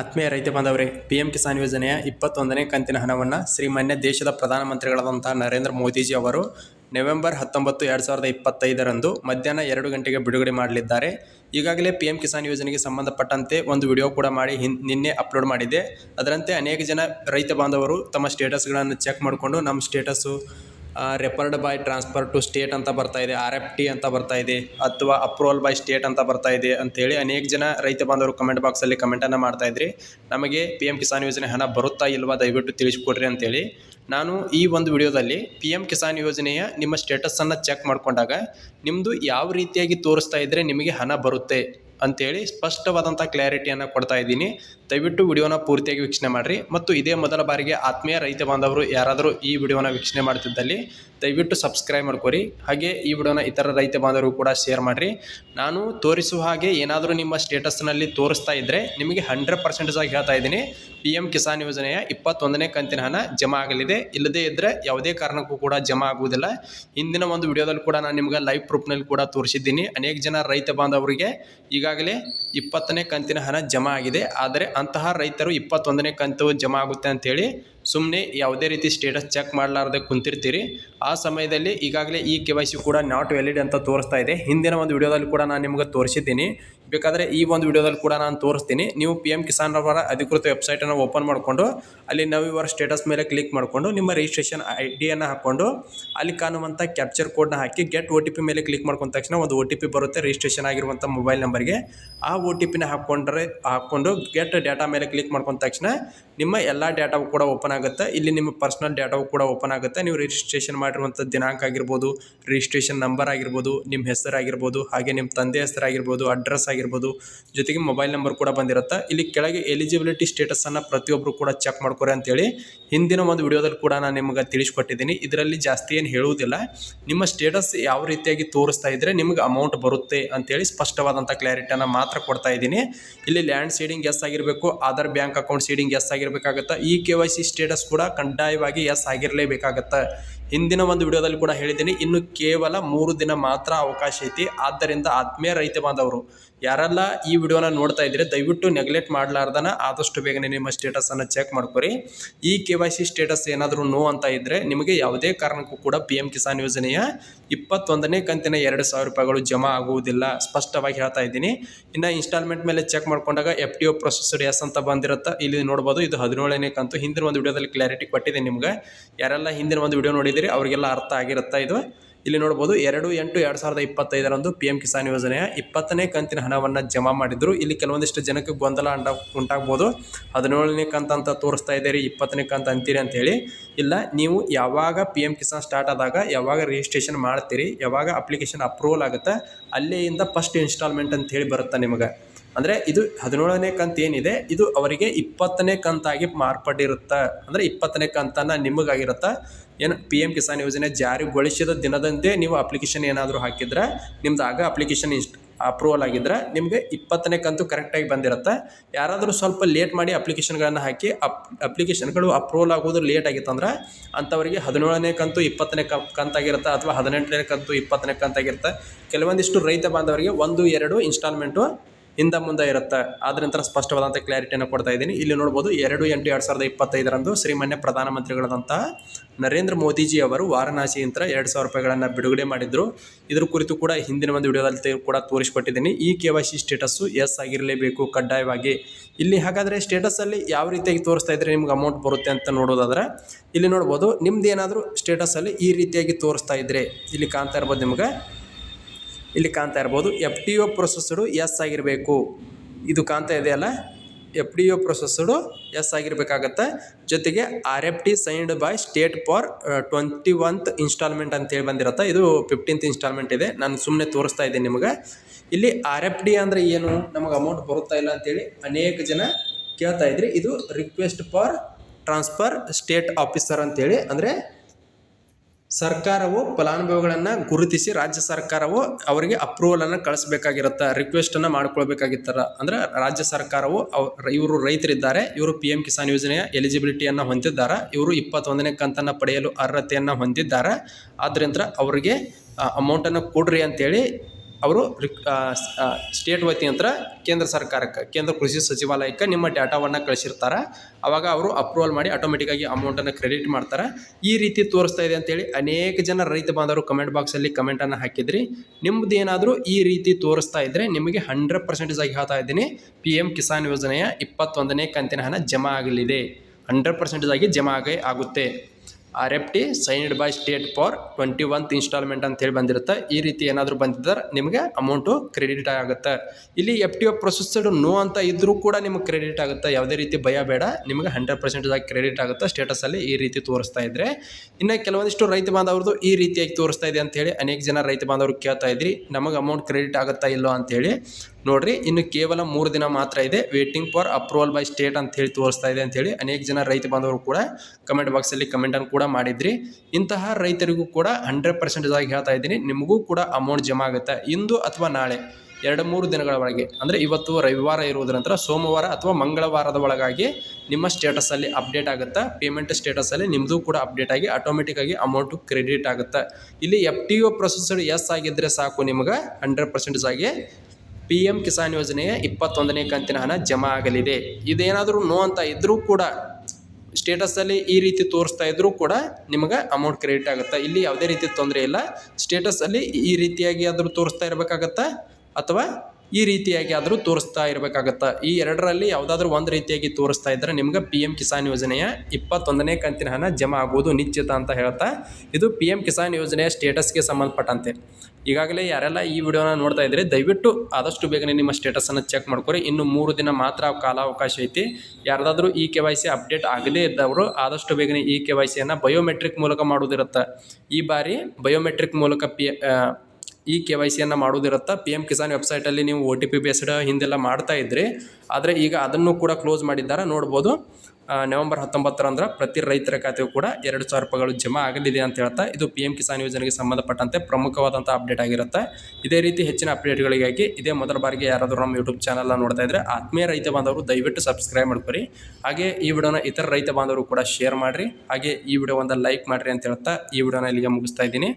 ಆತ್ಮೀಯ ರೈತ ಬಾಂಧವರೇ ಪಿ ಎಂ ಕಿಸಾನ್ ಯೋಜನೆಯ ಇಪ್ಪತ್ತೊಂದನೇ ಕಂತಿನ ಹಣವನ್ನು ಶ್ರೀಮಾನ್ಯ ದೇಶದ ಪ್ರಧಾನಮಂತ್ರಿಗಳಾದಂತಹ ನರೇಂದ್ರ ಮೋದಿಜಿ ಅವರು ನವೆಂಬರ್ ಹತ್ತೊಂಬತ್ತು ಎರಡು ಸಾವಿರದ ಇಪ್ಪತ್ತೈದರಂದು ಮಧ್ಯಾಹ್ನ ಎರಡು ಗಂಟೆಗೆ ಬಿಡುಗಡೆ ಮಾಡಲಿದ್ದಾರೆ. ಈಗಾಗಲೇ ಪಿ ಎಂ ಕಿಸಾನ್ ಯೋಜನೆಗೆ ಸಂಬಂಧಪಟ್ಟಂತೆ ಒಂದು ವಿಡಿಯೋ ಕೂಡ ಮಾಡಿ ಹಿನ್, ನಿನ್ನೆ ಅಪ್ಲೋಡ್ ಮಾಡಿದೆ ಅದರಂತೆ ಅನೇಕ ಜನ ರೈತ ಬಾಂಧವರು ತಮ್ಮ ಸ್ಟೇಟಸ್ಗಳನ್ನು ಚೆಕ್ ಮಾಡಿಕೊಂಡು, ನಮ್ಮ status referred by transfer to state ಅಂತ ಬರ್ತಾ ಇದೆ ಆರ್ ಎಫ್ ಟಿ ಅಂತ ಬರ್ತಾ ಇದೆ, ಅಥವಾ ಅಪ್ರೂವಲ್ ಬೈ ಸ್ಟೇಟ್ ಅಂತ ಬರ್ತಾ ಇದೆ ಅಂತೇಳಿ ಅನೇಕ ಜನ ರೈತ ಬಾಂಧವರು ಕಮೆಂಟ್ ಬಾಕ್ಸಲ್ಲಿ ಕಮೆಂಟನ್ನು ಮಾಡ್ತಾ ಇದ್ರಿ. ನಮಗೆ ಪಿ ಎಂ ಕಿಸಾನ್ ಯೋಜನೆ ಹಣ ಬರುತ್ತಾ ಇಲ್ವಾ ದಯವಿಟ್ಟು ತಿಳಿಸ್ಕೊಡ್ರಿ ಅಂತೇಳಿ. ನಾನು ಈ ಒಂದು ವಿಡಿಯೋದಲ್ಲಿ ಪಿ ಎಂ ಕಿಸಾನ್ ಯೋಜನೆಯ ನಿಮ್ಮ ಸ್ಟೇಟಸನ್ನು ಚೆಕ್ ಮಾಡಿಕೊಂಡಾಗ ನಿಮ್ಮದು ಯಾವ ರೀತಿಯಾಗಿ ತೋರಿಸ್ತಾ ಇದ್ದರೆ ನಿಮಗೆ ಹಣ ಬರುತ್ತೆ ಅಂತೇಳಿ ಸ್ಪಷ್ಟವಾದಂಥ ಕ್ಲಾರಿಟಿಯನ್ನು ಕೊಡ್ತಾ ಇದ್ದೀನಿ. ದಯವಿಟ್ಟು ವಿಡಿಯೋನ ಪೂರ್ತಿಯಾಗಿ ವೀಕ್ಷಣೆ ಮಾಡಿರಿ. ಮತ್ತು ಇದೇ ಮೊದಲ ಬಾರಿಗೆ ಆತ್ಮೀಯ ರೈತ ಬಾಂಧವರು ಯಾರಾದರೂ ಈ ವಿಡಿಯೋನ ವೀಕ್ಷಣೆ ಮಾಡ್ತಿದ್ದಲ್ಲಿ ದಯವಿಟ್ಟು ಸಬ್ಸ್ಕ್ರೈಬ್ ಮಾಡ್ಕೊರಿ. ಹಾಗೆ ಈ ವಿಡಿಯೋನ ಇತರ ರೈತ ಬಾಂಧವರು ಕೂಡ ಶೇರ್ ಮಾಡಿರಿ. ನಾನು ತೋರಿಸುವ ಹಾಗೆ ಏನಾದರೂ ನಿಮ್ಮ ಸ್ಟೇಟಸ್ನಲ್ಲಿ ತೋರಿಸ್ತಾ ಇದ್ದರೆ ನಿಮಗೆ ಹಂಡ್ರೆಡ್ ಪರ್ಸೆಂಟೇಜ್ ಆಗಿ ಹೇಳ್ತಾ ಇದ್ದೀನಿ. ಪಿ ಎಂ ಕಿಸಾನ್ ಯೋಜನೆಯ ಇಪ್ಪತ್ತೊಂದನೇ ಕಂತಿನ ಹಣ ಜಮಾ ಆಗಲಿದೆ. ಇಲ್ಲದೇ ಇದ್ದರೆ ಯಾವುದೇ ಕಾರಣಕ್ಕೂ ಕೂಡ ಜಮಾ ಆಗುವುದಿಲ್ಲ. ಹಿಂದಿನ ಒಂದು ವಿಡಿಯೋದಲ್ಲಿ ಕೂಡ ನಾನು ನಿಮ್ಗೆ ಲೈವ್ ಪ್ರೂಫ್ನಲ್ಲಿ ಕೂಡ ತೋರಿಸಿದ್ದೀನಿ. ಅನೇಕ ಜನ ರೈತ ಬಾಂಧವರಿಗೆ ಈಗಾಗಲೇ ಇಪ್ಪತ್ತನೇ ಕಂತಿನ ಹಣ ಜಮಾ ಆಗಿದೆ. ಆದರೆ ಅಂತಹ ರೈತರು ಇಪ್ಪತ್ತೊಂದನೇ ಕಂತು ಜಮಾ ಆಗುತ್ತೆ ಅಂಥೇಳಿ ಸುಮ್ಮನೆ ಯಾವುದೇ ರೀತಿ ಸ್ಟೇಟಸ್ ಚೆಕ್ ಮಾಡಲಾರ್ದೆ ಕುಂತಿರ್ತೀರಿ. ಆ ಸಮಯದಲ್ಲಿ ಈಗಾಗಲೇ ಈ ಕೆ ಕೂಡ ನಾಟ್ ವ್ಯಾಲಿಡ್ ಅಂತ ತೋರಿಸ್ತಾ ಇದೆ. ಹಿಂದಿನ ಒಂದು ವಿಡಿಯೋದಲ್ಲಿ ಕೂಡ ನಾನು ನಿಮಗೆ ತೋರಿಸಿದ್ದೀನಿ. ಬೇಕಾದರೆ ಈ ಒಂದು ವಿಡಿಯೋದಲ್ಲಿ ಕೂಡ ನಾನು ತೋರಿಸ್ತೀನಿ. ನೀವು ಪಿ ಎಂ ಕಿಸಾನ್ ಅವರ ಅಧಿಕೃತ ವೆಬ್ಸೈಟನ್ನು ಓಪನ್ ಮಾಡಿಕೊಂಡು, ಅಲ್ಲಿ ನಾವು ಇವರ ಸ್ಟೇಟಸ್ ಮೇಲೆ ಕ್ಲಿಕ್ ಮಾಡಿಕೊಂಡು, ನಿಮ್ಮ ರಿಜಿಸ್ಟ್ರೇಷನ್ ಐ ಡಿಯನ್ನು ಹಾಕ್ಕೊಂಡು, ಅಲ್ಲಿ ಕಾಣುವಂಥ ಕ್ಯಾಪ್ಚರ್ ಕೋಡ್ನ ಹಾಕಿ ಗೆಟ್ ಒ ಟಿ ಪಿ ಮೇಲೆ ಕ್ಲಿಕ್ ಮಾಡ್ಕೊಂಡ ತಕ್ಷಣ ಒಂದು ಒ ಟಿ ಪಿ ಬರುತ್ತೆ ರಿಜಿಸ್ಟ್ರೇಷನ್ ಆಗಿರುವಂಥ ಮೊಬೈಲ್ ನಂಬರ್ಗೆ ಆ ಒ ಟಿ ಪಿನ ಹಾಕ್ಕೊಂಡ್ರೆ, ಹಾಕ್ಕೊಂಡು ಗೆಟ್ ಡೇಟಾ ಮೇಲೆ ಕ್ಲಿಕ್ ಮಾಡ್ಕೊಂಡ ತಕ್ಷಣ ನಿಮ್ಮ ಎಲ್ಲ ಡೇಟಾ ಕೂಡ ಓಪನ್ ಆಗುತ್ತೆ. ಇಲ್ಲಿ ನಿಮ್ಮ ಪರ್ಸ್ನಲ್ ಡೇಟಾ ಕೂಡ ಓಪನ್ ಆಗುತ್ತೆ. ನೀವು ರಿಜಿಸ್ಟ್ರೇಷನ್ ಮಾಡಿರುವಂಥ ದಿನಾಂಕ ಆಗಿರ್ಬೋದು ರಿಜಿಸ್ಟ್ರೇಷನ್ ನಂಬರ್ ಆಗಿರ್ಬೋದು, ನಿಮ್ಮ ಹೆಸರಾಗಿರ್ಬೋದು, ಹಾಗೆ ನಿಮ್ಮ ತಂದೆ ಹೆಸರಾಗಿರ್ಬೋದು ಅಡ್ರೆಸ್ ಆಗಿರ್ಬೋದು ಜೊತೆಗೆ ಮೊಬೈಲ್ ನಂಬರ್ ಕೂಡ ಬಂದಿರುತ್ತೆ. ಇಲ್ಲಿ ಕೆಳಗೆ ಎಲಿಜಿಬಿಲಿಟಿ ಸ್ಟೇಟಸನ್ನು ಪ್ರತಿಯೊಬ್ಬರು ಕೂಡ ಚೆಕ್ ಮಾಡ್ಕೊರಿ ಅಂತೇಳಿ ಹಿಂದಿನ ಒಂದು ವಿಡಿಯೋದಲ್ಲಿ ಕೂಡ ನಾನು ನಿಮಗೆ ತಿಳಿಸ್ಕೊಟ್ಟಿದ್ದೀನಿ. ಇದರಲ್ಲಿ ಜಾಸ್ತಿ ಏನು ಹೇಳುವುದಿಲ್ಲ. ನಿಮ್ಮ ಸ್ಟೇಟಸ್ ಯಾವ ರೀತಿಯಾಗಿ ತೋರಿಸ್ತಾ ಇದ್ದರೆ ನಿಮಗೆ ಅಮೌಂಟ್ ಬರುತ್ತೆ ಅಂತೇಳಿ ಸ್ಪಷ್ಟವಾದಂಥ ಕ್ಲಾರಿಟಿಯನ್ನು ಮಾತ್ರ ಕೊಡ್ತಾ ಇದ್ದೀನಿ. ಇಲ್ಲಿ ಲ್ಯಾಂಡ್ ಸೀಡಿಂಗ್ ಎಸ್ ಆಗಿರಬೇಕು Aadhaar bank account seeding yes ಆಗಿರಬೇಕಾಗತ್ತೆ. E K Y C status ಕೂಡ ಕಡ್ಡಾಯವಾಗಿ ಎಸ್ ಆಗಿರಲೇಬೇಕಾಗತ್ತೆ. ಹಿಂದಿನ ಒಂದು ವಿಡಿಯೋದಲ್ಲಿ ಕೂಡ ಹೇಳಿದ್ದೀನಿ, ಇನ್ನು ಕೇವಲ ಮೂರು ದಿನ ಮಾತ್ರ ಅವಕಾಶ ಐತಿ. ಆದ್ದರಿಂದ ಆತ್ಮೀಯ ರೈತ ಬಾಂಧವರು, ಯಾರೆಲ್ಲ ಈ ವಿಡಿಯೋನ ನೋಡ್ತಾ ಇದ್ದೀರಿ, ದಯವಿಟ್ಟು ನೆಗ್ಲೆಕ್ಟ್ ಮಾಡಲಾರ್ದನ ಆದಷ್ಟು ಬೇಗನೆ ನಿಮ್ಮ ಸ್ಟೇಟಸನ್ನು ಚೆಕ್ ಮಾಡ್ಕೊರಿ. E K Y C status ಏನಾದರೂ ನೋ ಅಂತ ಇದ್ದರೆ ನಿಮಗೆ ಯಾವುದೇ ಕಾರಣಕ್ಕೂ ಕೂಡ ಪಿ ಎಂ ಕಿಸಾನ್ ಯೋಜನೆಯ ಇಪ್ಪತ್ತೊಂದನೇ ಕಂತಿನ ಎರಡು ಸಾವಿರ ರೂಪಾಯಿಗಳು ಜಮಾ ಆಗುವುದಿಲ್ಲ ಸ್ಪಷ್ಟವಾಗಿ ಹೇಳ್ತಾ ಇದ್ದೀನಿ. ಇನ್ನು ಇನ್ಸ್ಟಾಲ್ಮೆಂಟ್ ಮೇಲೆ ಚೆಕ್ ಮಾಡ್ಕೊಂಡಾಗ F T O processed yes ಅಂತ ಬಂದಿರುತ್ತೆ, ಇಲ್ಲಿ ನೋಡ್ಬೋದು, ಇದು ಹದಿನೇಳನೇ ಕಂತು. ಹಿಂದಿನ ಒಂದು ವಿಡಿಯೋದಲ್ಲಿ ಕ್ಲಾರಿಟಿ ಕೊಟ್ಟಿದೆ ನಿಮ್ಗೆ. ಯಾರೆಲ್ಲ ಹಿಂದಿನ ಒಂದು ವಿಡಿಯೋ ನೋಡಿದಿರಿ ಅವರಿಗೆಲ್ಲ ಅರ್ಥ ಆಗಿರುತ್ತಾ ಇದು? ಇಲ್ಲಿ ನೋಡ್ಬೋದು, ಎರಡು ಎಂಟು ಎರಡು ಸಾವಿರದ ಇಪ್ಪತ್ತೈದರಂದು ಪಿ ಎಂ ಕಿಸಾನ್ ಯೋಜನೆಯ ಇಪ್ಪತ್ತನೇ ಕಂತಿನ ಹಣವನ್ನು ಜಮಾ ಮಾಡಿದ್ರು. ಇಲ್ಲಿ ಕೆಲವೊಂದಿಷ್ಟು ಜನಕ್ಕೆ ಗೊಂದಲ ಅಂಡ ಉಂಟಾಗ್ಬೋದು. ಹದಿನೇಳನೇ ಕಂತ ಅಂತ ತೋರಿಸ್ತಾ ಇದ್ದೀರಿ, ಇಪ್ಪತ್ತನೇ ಕಂತ ಅಂತೀರಿ ಅಂತೇಳಿ ಇಲ್ಲ, ನೀವು ಯಾವಾಗ ಪಿ ಎಂ ಕಿಸಾನ್ ಸ್ಟಾರ್ಟ್ ಆದಾಗ, ಯಾವಾಗ ರಿಜಿಸ್ಟ್ರೇಷನ್ ಮಾಡ್ತೀರಿ, ಯಾವಾಗ ಅಪ್ಲಿಕೇಶನ್ ಅಪ್ರೂವಲ್ ಆಗುತ್ತೆ, ಅಲ್ಲಿಯಿಂದ ಫಸ್ಟ್ ಇನ್ಸ್ಟಾಲ್ಮೆಂಟ್ ಅಂತ ಹೇಳಿ ಬರುತ್ತೆ ನಿಮಗೆ? ಅಂದರೆ ಇದು ಹದಿನೇಳನೇ ಕಂತು ಏನಿದೆ, ಇದು ಅವರಿಗೆ ಇಪ್ಪತ್ತನೇ ಕಂತಾಗಿ ಮಾರ್ಪಟ್ಟಿರುತ್ತೆ. ಅಂದ್ರೆ ಇಪ್ಪತ್ತನೇ ಕಂತನ್ನು ನಿಮಗಾಗಿರುತ್ತೆ. ಏನು ಪಿ ಎಂ ಕಿಸಾನ್ ಯೋಜನೆ ಜಾರಿಗೊಳಿಸಿದ ದಿನದಂತೆ ನೀವು ಅಪ್ಲಿಕೇಶನ್ ಏನಾದರೂ ಹಾಕಿದ್ರೆ, ನಿಮ್ದು ಆಗ ಅಪ್ಲಿಕೇಶನ್ ಇಷ್ಟ ಅಪ್ರೂವಲ್ ಆಗಿದ್ರೆ ನಿಮಗೆ ಇಪ್ಪತ್ತನೇ ಕಂತು ಕರೆಕ್ಟಾಗಿ ಬಂದಿರುತ್ತೆ. ಯಾರಾದರೂ ಸ್ವಲ್ಪ ಲೇಟ್ ಮಾಡಿ ಅಪ್ಲಿಕೇಶನ್ಗಳನ್ನು ಹಾಕಿ ಅಪ್ ಅಪ್ಲಿಕೇಶನ್ಗಳು ಅಪ್ರೂವಲ್ ಆಗೋದು ಲೇಟ್ ಆಗಿತ್ತಂದ್ರೆ ಅಂಥವರಿಗೆ ಹದಿನೇಳನೇ ಕಂತು ಇಪ್ಪತ್ತನೇ ಕಂತಾಗಿರುತ್ತೆ ಅಥವಾ ಹದಿನೆಂಟನೇ ಕಂತು ಇಪ್ಪತ್ತನೇ ಕಂತಾಗಿರುತ್ತೆ. ಕೆಲವೊಂದಿಷ್ಟು ರೈತ ಬಾಂಧವರಿಗೆ ಒಂದು, ಎರಡು ಇನ್ಸ್ಟಾಲ್ಮೆಂಟು ಹಿಂದೆ ಮುಂದೆ ಇರುತ್ತೆ. ನಂತರ ಸ್ಪಷ್ಟವಾದಂಥ ಕ್ಲಾರಿಟಿಯನ್ನು ಕೊಡ್ತಾ ಇದ್ದೀನಿ. ಇಲ್ಲಿ ನೋಡ್ಬೋದು ಎರಡು ಎಂಟು ಎರಡು ಸಾವಿರದ ಇಪ್ಪತ್ತೈದರಂದು ಶ್ರೀಮಾನ್ಯ ಪ್ರಧಾನಮಂತ್ರಿಗಳಾದಂತಹ ನರೇಂದ್ರ ಮೋದಿಜಿ ಅವರು ವಾರಣಾಸಿಯಿಂದ ಎರಡು ಸಾವಿರ ರೂಪಾಯಿಗಳನ್ನು ಬಿಡುಗಡೆ ಮಾಡಿದ್ರು. ಇದ್ರ ಕುರಿತು ಕೂಡ ಹಿಂದಿನ ಒಂದು ವಿಡಿಯೋದಲ್ಲಿ ಕೂಡ ತೋರಿಸ್ಕೊಟ್ಟಿದ್ದೀನಿ. E K Y C status yes ಆಗಿರಲೇಬೇಕು ಕಡ್ಡಾಯವಾಗಿ. ಇಲ್ಲಿ ಹಾಗಾದರೆ ಸ್ಟೇಟಸಲ್ಲಿ ಯಾವ ರೀತಿಯಾಗಿ ತೋರಿಸ್ತಾ ಇದ್ರೆ ನಿಮ್ಗೆ ಅಮೌಂಟ್ ಬರುತ್ತೆ ಅಂತ ನೋಡೋದಾದ್ರೆ, ಇಲ್ಲಿ ನೋಡ್ಬೋದು ನಿಮ್ದು ಏನಾದರೂ ಸ್ಟೇಟಸಲ್ಲಿ ಈ ರೀತಿಯಾಗಿ ತೋರಿಸ್ತಾ ಇದ್ರೆ, ಇಲ್ಲಿ ಕಾಣ್ತಾ ಇರ್ಬೋದು ನಿಮ್ಗೆ. ಇಲ್ಲಿ ಕಾಣ್ತಾ ಇರ್ಬೋದು F T O processed yes ಆಗಿರಬೇಕು. ಇದು ಕಾಣ್ತಾ ಇದೆಯಲ್ಲ F D O processed yes ಆಗಿರಬೇಕಾಗತ್ತೆ. ಜೊತೆಗೆ R F T signed by state for twenty ಒನ್ತ್ instalment ಅಂತೇಳಿ ಬಂದಿರುತ್ತೆ. ಇದು ಫಿಫ್ಟೀನ್ತ್ ಇನ್ಸ್ಟಾಲ್ಮೆಂಟ್ ಇದೆ. ನಾನು ಸುಮ್ಮನೆ ತೋರಿಸ್ತಾ ಇದ್ದೀನಿ ನಿಮಗೆ. ಇಲ್ಲಿ ಆರ್ ಎಫ್ ಡಿ ಅಂದರೆ ಏನು? ನಮಗೆ ಅಮೌಂಟ್ ಬರುತ್ತಾ ಇಲ್ಲ ಅಂತೇಳಿ ಅನೇಕ ಜನ ಕೇಳ್ತಾ ಇದ್ರಿ. ಇದು request for transfer state officer ಅಂತೇಳಿ. ಅಂದರೆ ಸರ್ಕಾರವು ಫಲಾನುಭವಿಗಳನ್ನು ಗುರುತಿಸಿ ರಾಜ್ಯ ಸರ್ಕಾರವು ಅವರಿಗೆ ಅಪ್ರೂವಲನ್ನು ಕಳಿಸ್ಬೇಕಾಗಿರುತ್ತೆ ರಿಕ್ವೆಸ್ಟನ್ನು ಮಾಡ್ಕೊಳ್ಬೇಕಾಗಿತ್ತರ ಅಂದರೆ ರಾಜ್ಯ ಸರ್ಕಾರವು ಇವರು ರೈತರಿದ್ದಾರೆ, ಇವರು ಪಿ ಎಂ ಕಿಸಾನ್ ಯೋಜನೆಯ ಎಲಿಜಿಬಿಲಿಟಿಯನ್ನು ಹೊಂದಿದ್ದಾರೆ, ಇವರು ಇಪ್ಪತ್ತೊಂದನೇ ಕಂತನ್ನು ಪಡೆಯಲು ಅರ್ಹತೆಯನ್ನು ಹೊಂದಿದ್ದಾರೆ. ಆದ್ದರಿಂದ ಅವರಿಗೆ ಅಮೌಂಟನ್ನು ಕೊಡ್ರಿ ಅಂತೇಳಿ ಅವರು ಸ್ಟೇಟ್ ವತಿಯಂತ್ರ ಕೇಂದ್ರ ಸರ್ಕಾರಕ್ಕೆ, ಕೇಂದ್ರ ಕೃಷಿ ಸಚಿವಾಲಯಕ್ಕೆ ನಿಮ್ಮ ಡಾಟಾವನ್ನು ಕಳಿಸಿರ್ತಾರೆ. ಅವಾಗ ಅವರು ಅಪ್ರೂವಲ್ ಮಾಡಿ ಆಟೋಮೆಟಿಕ್ಕಾಗಿ ಅಮೌಂಟನ್ನು ಕ್ರೆಡಿಟ್ ಮಾಡ್ತಾರೆ. ಈ ರೀತಿ ತೋರಿಸ್ತಾ ಇದೆ ಅಂತೇಳಿ ಅನೇಕ ಜನ ರೈತ ಬಾಂಧವರು ಕಮೆಂಟ್ ಬಾಕ್ಸಲ್ಲಿ ಕಮೆಂಟನ್ನು ಹಾಕಿದ್ರಿ. ನಿಮ್ಮದು ಏನಾದರೂ ಈ ರೀತಿ ತೋರಿಸ್ತಾ ಇದ್ದರೆ ನಿಮಗೆ ಹಂಡ್ರೆಡ್ ಪರ್ಸೆಂಟೇಜ್ ಆಗಿ ಹೇಳ್ತಾ ಇದ್ದೀನಿ. ಪಿ ಎಂ ಕಿಸಾನ್ ಯೋಜನೆಯ ಇಪ್ಪತ್ತೊಂದನೇ ಕಂತಿನ ಹಣ ಜಮಾ ಆಗಲಿದೆ. ಹಂಡ್ರೆಡ್ ಪರ್ಸೆಂಟೇಜ್ ಆಗಿ ಜಮಾ ಆಗೇ ಆಗುತ್ತೆ. R F T signed by state for twenty ಒಂತ್ instalment ಅಂತ ಹೇಳಿ ಬಂದಿರುತ್ತೆ. ಈ ರೀತಿ ಏನಾದರೂ ಬಂದಿದ್ದರೆ ನಿಮಗೆ ಅಮೌಂಟು ಕ್ರೆಡಿಟ್ ಆಗುತ್ತೆ. ಇಲ್ಲಿ F T O processed no ಅಂತ ಇದ್ದರೂ ಕೂಡ ನಿಮಗೆ ಕ್ರೆಡಿಟ್ ಆಗುತ್ತೆ. ಯಾವುದೇ ರೀತಿ ಭಯ ಬೇಡ. ನಿಮಗೆ ಹಂಡ್ರೆಡ್ ಆಗಿ ಕ್ರೆಡಿಟ್ ಆಗುತ್ತೆ. ಸ್ಟೇಟಸಲ್ಲಿ ಈ ರೀತಿ ತೋರಿಸ್ತಾ ಇದ್ರೆ. ಇನ್ನು ಕೆಲವೊಂದಿಷ್ಟು ರೈತ ಬಾಂಧವ್ರದ್ದು ಈ ರೀತಿಯಾಗಿ ತೋರಿಸ್ತಾ ಇದೆ ಅಂತ ಹೇಳಿ ಅನೇಕ ಜನ ರೈತ ಬಾಂಧವರು ಕೇಳ್ತಾ ಇದ್ರಿ. ನಮಗೆ ಅಮೌಂಟ್ ಕ್ರೆಡಿಟ್ ಆಗುತ್ತಾ ಇಲ್ಲೋ ಅಂತೇಳಿ ನೋಡ್ರಿ, ಇನ್ನು ಕೇವಲ ಮೂರು ದಿನ ಮಾತ್ರ ಇದೆ. Waiting for approval by state ಅಂತ ಹೇಳಿ ತೋರಿಸ್ತಾ ಇದೆ ಅಂತ ಹೇಳಿ ಅನೇಕ ಜನ ರೈತ ಬಾಂಧವರು ಕೂಡ ಕಮೆಂಟ್ ಬಾಕ್ಸಲ್ಲಿ ಕಮೆಂಟನ್ನು ಕೂಡ ಮಾಡಿದ್ರಿ. ಇಂತಹ ರೈತರಿಗೂ ಕೂಡ ಹಂಡ್ರೆಡ್ ಪರ್ಸೆಂಟೇಜ್ ಆಗಿ ಹೇಳ್ತಾ ಇದ್ದೀನಿ. ನಿಮಗೂ ಕೂಡ ಅಮೌಂಟ್ ಜಮಾ ಆಗುತ್ತೆ. ಇಂದು ಅಥವಾ ನಾಳೆ, ಎರಡು ಮೂರು ದಿನಗಳ ಒಳಗೆ, ಅಂದರೆ ಇವತ್ತು ರವಿವಾರ ಇರುವುದರ ನಂತರ ಸೋಮವಾರ ಅಥವಾ ಮಂಗಳವಾರದ ಒಳಗಾಗಿ ನಿಮ್ಮ ಸ್ಟೇಟಸಲ್ಲಿ ಅಪ್ಡೇಟ್ ಆಗುತ್ತೆ. ಪೇಮೆಂಟ್ ಸ್ಟೇಟಸಲ್ಲಿ ನಿಮ್ಮದು ಕೂಡ ಅಪ್ಡೇಟ್ ಆಗಿ ಆಟೋಮೆಟಿಕ್ಕಾಗಿ ಅಮೌಂಟು ಕ್ರೆಡಿಟ್ ಆಗುತ್ತೆ. ಇಲ್ಲಿ F T O processed yes ಆಗಿದ್ದರೆ ಸಾಕು ನಿಮಗೆ ಹಂಡ್ರೆಡ್ ಪರ್ಸೆಂಟೇಜ್ ಆಗಿ ಪಿ ಎಂ ಕಿಸಾನ್ ಯೋಜನೆಯ ಇಪ್ಪತ್ತೊಂದನೇ ಕಂತಿನ ಹಣ ಜಮಾ ಆಗಲಿದೆ. ಇದೇನಾದರೂ ನೋ ಅಂತ ಇದ್ದರೂ ಕೂಡ ಸ್ಟೇಟಸಲ್ಲಿ ಈ ರೀತಿ ತೋರಿಸ್ತಾ ಇದ್ದರೂ ಕೂಡ ನಿಮಗೆ ಅಮೌಂಟ್ ಕ್ರೆಡಿಟ್ ಆಗುತ್ತೆ. ಇಲ್ಲಿ ಯಾವುದೇ ರೀತಿ ತೊಂದರೆ ಇಲ್ಲ. ಸ್ಟೇಟಸಲ್ಲಿ ಈ ರೀತಿಯಾಗಿ ಆದರೂ ತೋರಿಸ್ತಾ ಇರಬೇಕಾಗತ್ತಾ? ಅಥವಾ ಈ ರೀತಿಯಾಗಿ ಆದರೂ ತೋರಿಸ್ತಾ ಇರಬೇಕಾಗತ್ತಾ? ಈ ಎರಡರಲ್ಲಿ ಯಾವುದಾದ್ರೂ ಒಂದು ರೀತಿಯಾಗಿ ತೋರಿಸ್ತಾ ಇದ್ದರೆ ನಿಮ್ಗೆ ಪಿ ಎಂ ಕಿಸಾನ್ ಯೋಜನೆಯ ಇಪ್ಪತ್ತೊಂದನೇ ಕಂತಿನ ಹಣ ಜಮಾ ಆಗುವುದು ನಿಶ್ಚಿತ ಅಂತ ಹೇಳ್ತಾ, ಇದು ಪಿ ಎಂ ಕಿಸಾನ್ ಯೋಜನೆಯ ಸ್ಟೇಟಸ್ಗೆ ಸಂಬಂಧಪಟ್ಟಂತೆ. ಈಗಾಗಲೇ ಯಾರೆಲ್ಲ ಈ ವಿಡಿಯೋನ ನೋಡ್ತಾ ಇದ್ದರೆ, ದಯವಿಟ್ಟು ಆದಷ್ಟು ಬೇಗನೆ ನಿಮ್ಮ ಸ್ಟೇಟಸನ್ನು ಚೆಕ್ ಮಾಡ್ಕೊರಿ. ಇನ್ನು ಮೂರು ದಿನ ಮಾತ್ರ ಕಾಲಾವಕಾಶ ಐತಿ. ಯಾರ್ದಾದರೂ ಈ ಕೆ ವೈ ಸಿ ಅಪ್ಡೇಟ್ ಆಗದೇ ಇದ್ದವರು ಆದಷ್ಟು ಬೇಗನೆ ಈ ಕೆ ವೈ ಸಿಯನ್ನು ಬಯೋಮೆಟ್ರಿಕ್ ಮೂಲಕ ಮಾಡೋದಿರುತ್ತೆ ಈ ಬಾರಿ ಬಯೋಮೆಟ್ರಿಕ್ ಮೂಲಕ ಪಿ ಈ ಕೆ ವೈ ಸಿಯನ್ನು ಮಾಡೋದಿರುತ್ತೆ. ಪಿ ಎಂ ಕಿಸಾನ್ ವೆಬ್ಸೈಟಲ್ಲಿ ನೀವು ಒ ಟಿ ಪಿ ಬೇಸ್ಡ್ ಹಿಂದೆಲ್ಲ ಮಾಡ್ತಾ ಇದ್ರಿ. ಆದರೆ ಈಗ ಅದನ್ನು ಕೂಡ ಕ್ಲೋಸ್ ಮಾಡಿದ್ದಾರೆ. ನೋಡ್ಬೋದು. ನವೆಂಬರ್ ಹತ್ತೊಂಬತ್ತರಂದ್ರೆ ಪ್ರತಿ ರೈತರ ಖಾತೆಯೂ ಕೂಡ ಎರಡು ಸಾವಿರ ರೂಪಾಯಿಗಳು ಜಮಾ ಆಗಲಿದೆ ಅಂತ ಹೇಳ್ತಾ, ಇದು ಪಿ ಎಂ ಕಿಸಾನ್ ಯೋಜನೆಗೆ ಸಂಬಂಧಪಟ್ಟಂತೆ ಪ್ರಮುಖವಾದಂಥ ಅಪ್ಡೇಟ್ ಆಗಿರುತ್ತೆ. ಇದೇ ರೀತಿ ಹೆಚ್ಚಿನ ಅಪ್ಡೇಟ್ಗಳಿಗಾಗಿ ಇದೇ ಮೊದಲ ಬಾರಿಗೆ ಯಾರಾದರೂ ನಮ್ಮ ಯೂಟ್ಯೂಬ್ ಚಾನಲ್ನ ನೋಡ್ತಾ ಇದ್ದರೆ ಆತ್ಮೀಯ ರೈತ ಬಾಂಧವರು ದಯವಿಟ್ಟು ಸಬ್ಸ್ಕ್ರೈಬ್ ಮಾಡ್ಕೊರಿ. ಹಾಗೆ ಈ ವಿಡಿಯೋನ ಇತರ ರೈತ ಬಾಂಧವರು ಕೂಡ ಶೇರ್ ಮಾಡಿರಿ. ಹಾಗೆ ಈ ವಿಡಿಯೋ ಒಂದು ಲೈಕ್ ಮಾಡಿರಿ ಅಂತ ಹೇಳ್ತಾ, ಈ ವಿಡಿಯೋನ ಇಲ್ಲಿಗೆ ಮುಗಿಸ್ತಾ ಇದ್ದೀನಿ.